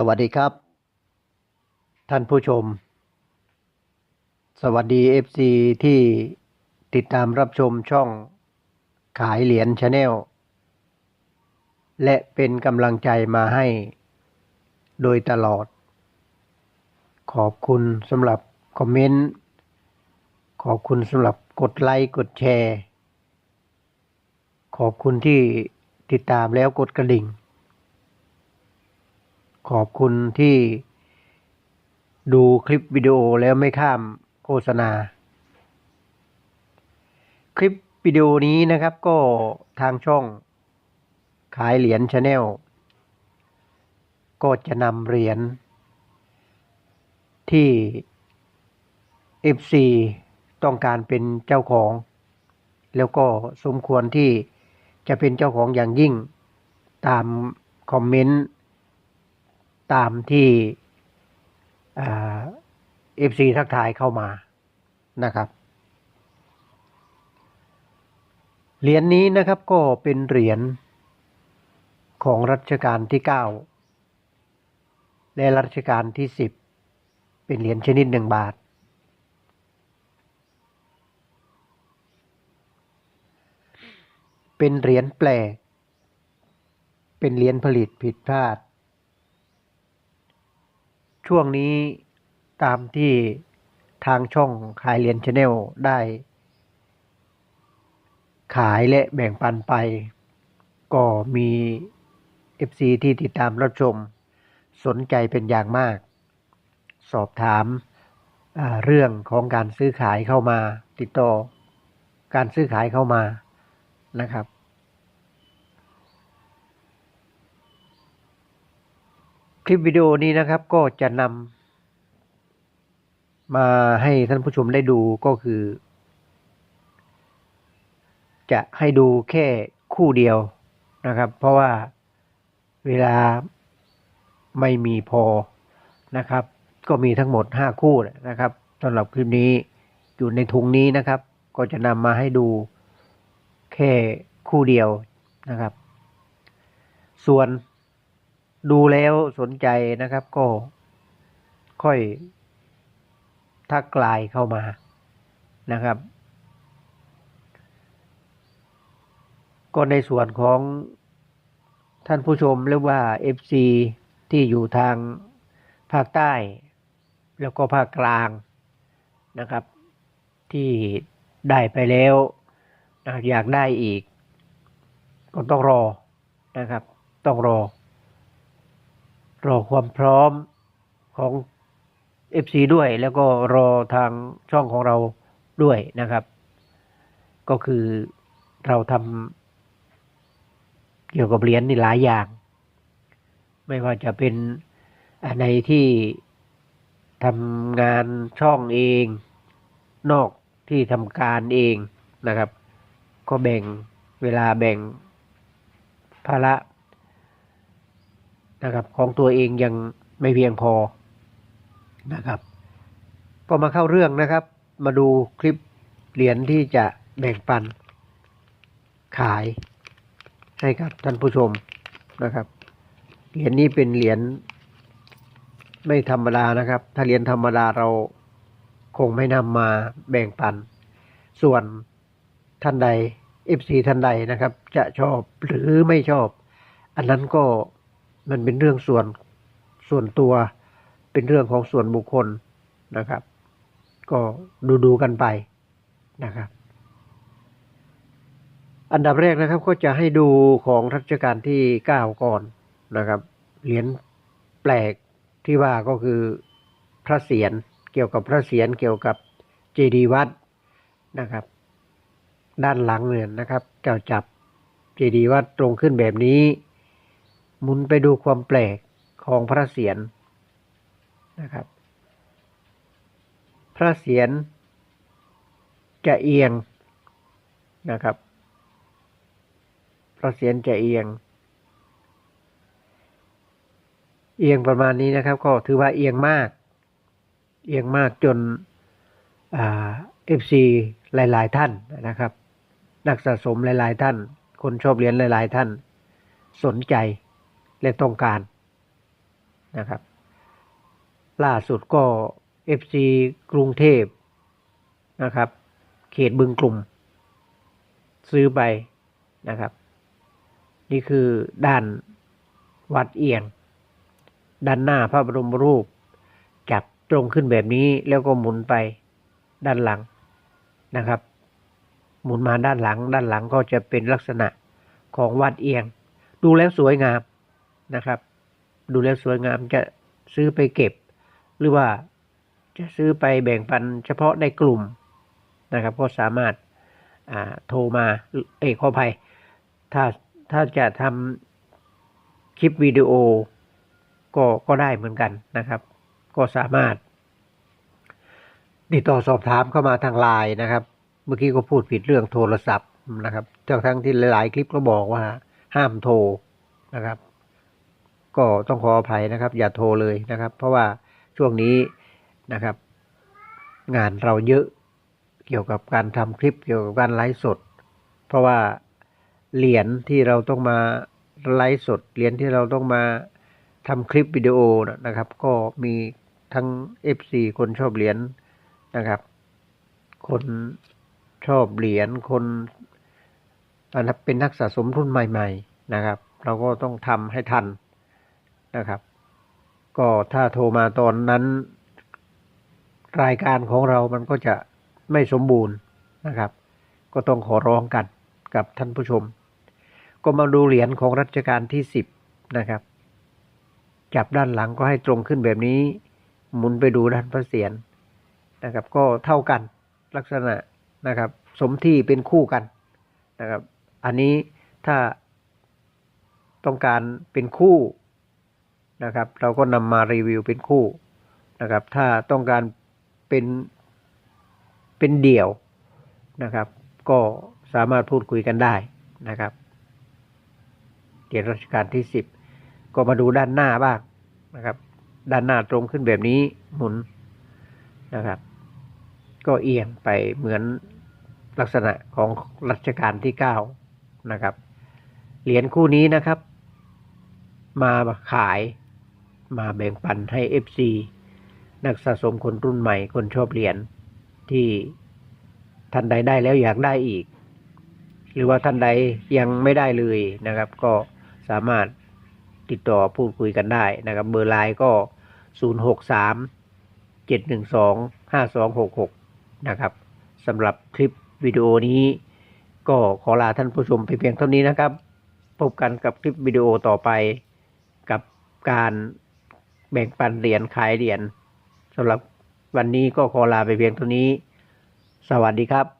สวัสดีครับ ท่านผู้ชม สวัสดี FC ที่ติดตามรับชมช่องขายเหรียญชาแนลและเป็นกำลังใจมาให้โดยตลอด ขอบคุณสำหรับคอมเมนต์ ขอบคุณสำหรับกดไลค์กดแชร์ ขอบคุณที่ติดตามแล้วกดกระดิ่ง ขอบคุณที่ดูคลิปวิดีโอแล้วไม่ข้ามโฆษณา คลิปวิดีโอนี้นะครับก็ทางช่องขายเหรียญชาแนลก็จะนำเหรียญที่ FC ต้องการเป็นเจ้าของ แล้วก็สมควรที่จะเป็นเจ้าของอย่างยิ่งตามคอมเมนต์ ตามที่เอฟซีทักทายเข้ามานะครับเหรียญนี้นะครับก็เป็นเหรียญของรัชกาลที่เก้าและรัชกาลที่สิบเป็นเหรียญชนิดหนึ่งบาท เป็นเหรียญแปลก เป็นเหรียญผลิตผิดพลาด ช่วงนี้ตามที่ทางช่องขายเรียญชาแนลได้ ขายและแบ่งปันไป ก็มี FC ที่ติดตามรับชม สนใจเป็นอย่างมาก สอบถามาเรื่องของการซื้อขายเข้ามา ติดต่อการซื้อขายเข้ามานะครับ คลิปวิดีโอนี้นะครับก็จะนำมาให้ท่านผู้ชมได้ดูก็คือ จะให้ดูแค่คู่เดียวนะครับ เพราะว่าเวลาไม่มีพอนะครับ ก็มีทั้งหมด 5 คู่นะครับสำหรับคลิปนี้อยู่ในถุงนี้นะครับ ก็จะนำมาให้ดูแค่คู่เดียวนะครับ ส่วน ดูแล้วสนใจนะครับก็ค่อยทักไลน์เข้ามานะครับ ก็ในส่วนของท่านผู้ชมหรือว่า FC ที่อยู่ทางภาคใต้ แล้วก็ภาคกลางนะครับ ที่ได้ไปแล้วนะอยากได้อีก ก็ต้องรอนะครับ ต้องรอ รอความพร้อมของ FC ด้วย แล้วก็รอทางช่องของเราด้วยนะครับ ก็คือเราทำเกี่ยวกับเหรียญนี่หลายอย่าง ไม่ว่าจะเป็นอันในที่ทำงานช่องเอง นอกที่ทำการเองนะครับ ก็แบ่งเวลาแบ่งภาระ นะครับของตัวเองยังไม่เพียงพอนะครับ ก็มาเข้าเรื่องนะครับ มาดูคลิปเหรียญที่จะแบ่งปัน ขายให้กับท่านผู้ชมนะครับเหรียญนี้เป็นเหรียญไม่ธรรมดานะครับ ถ้าเหรียญธรรมดาเราคงไม่นำมาแบ่งปัน ส่วนท่านใด FC ท่านใดนะครับ จะชอบหรือไม่ชอบ อันนั้นก็ มันเป็นเรื่องส่วนส่วนตัวเป็นเรื่องของส่วนบุคคลนะครับ ก็ดูดูกันไปนะครับ อันดับแรกนะครับก็จะให้ดูของรัชกาลที่เก้าก่อนนะครับเหรียญแปลกที่ว่าก็คือพระเศียรเกี่ยวกับพระเศียรเกี่ยวกับเจดีย์วัดนะครับ ด้านหลังเนี่ยนะครับเจ้าจับเจดีย์วัดตรงขึ้นแบบนี้ หมุนไปดูความแปลกของพระเศียรนะครับ พระเศียรจะเอียงนะครับ พระเศียรจะเอียง เอียงประมาณนี้นะครับ ก็ถือว่าเอียงมาก เอียงมากจนเอฟซีหลาย ๆ ท่านนะครับ นักสะสมหลาย ๆ ท่าน คนชอบเหรียญหลาย ๆ ท่าน สนใจ และต้องการนะครับ ล่าสุดก็ FC กรุงเทพนะครับ เขตบึงกลุ่ม ซื้อไปนะครับ นี่คือด้านวัดเอียง ด้านหน้าพระบรมรูป จับตรงขึ้นแบบนี้แล้วก็หมุนไปด้านหลังนะครับ หมุนมาด้านหลัง ด้านหลังก็จะเป็นลักษณะของวัดเอียง ดูแล้วสวยงาม นะครับ ดูแล้วสวยงามจะซื้อไปเก็บ หรือว่าจะซื้อไปแบ่งปันเฉพาะในกลุ่มนะครับ ก็สามารถาโทรมาเอยขออภัยถ้าถ้าจะทำคลิปวิดีโอก็ก็ได้เหมือนกันนะครับ ก็สามารถ ติดต่อสอบถามเข้ามาทางไลน์นะครับ เมื่อกี้ก็พูดผิดเรื่องโทรศัพท์นะครับทั้งทั้งที่หลายๆ คลิปก็บอกว่าห้ามโทรนะครับ ก็ต้องขออภัยนะครับ อย่าโทรเลยนะครับ เพราะว่าช่วงนี้นะครับ งานเราเยอะเกี่ยวกับการทำคลิปเกี่ยวกับการไลฟ์สด เพราะว่าเหรียญที่เราต้องมาไลฟ์สดเหรียญที่เราต้องมาทำคลิปวิดีโอนะครับ ก็มีทั้ง FC คนชอบเหรียญนะครับ คนชอบเหรียญคนอันนั้เป็นนักสะสมรุ่นใหม่ ๆ นะครับ เราก็ต้องทำให้ทัน นะครับ ก็ถ้าโทรมาตอนนั้น รายการของเรามันก็จะไม่สมบูรณ์นะครับ ก็ต้องขอร้องกันกับท่านผู้ชม ก็มาดูเหรียญของรัชกาลที่สิบนะครับ จับด้านหลังก็ให้ตรงขึ้นแบบนี้ หมุนไปดูด้านพระเศียรนะครับ ก็เท่ากันลักษณะนะครับ สมที่เป็นคู่กันนะครับ อันนี้ถ้าต้องการเป็นคู่ นะครับ เราก็นำมารีวิวเป็นคู่นะครับ ถ้าต้องการเป็นเป็นเดี่ยวนะครับ ก็สามารถพูดคุยกันได้นะครับเหรียญรัชกาลที่สิบก็มาดูด้านหน้าบ้างนะครับ ด้านหน้าตรงขึ้นแบบนี้หมุนนะครับ ก็เอียงไปเหมือนลักษณะของรัชกาลที่เก้านะครับ เหรียญคู่นี้นะครับ มาขาย มาแบ่งปันให้ FC นักสะสมคนรุ่นใหม่คนชอบเหรียญที่ท่านใดได้แล้วอยากได้อีก หรือว่าท่านใดยังไม่ได้เลยนะครับ ก็สามารถติดต่อพูดคุยกันได้นะครับ เบอร์ไลน์ก็ 0 6 3 7 1 2 5 2 6 6 นะครับสำหรับคลิปวิดีโอนี้ก็ขอลาท่านผู้ชมไปเพียงเท่านี้นะครับ พบกันกับคลิปวิดีโอต่อไปกับการ แบ่งปันเหรียญขายเหรียญสำหรับวันนี้ก็ขอลาไปเพียงเท่านี้ สวัสดีครับ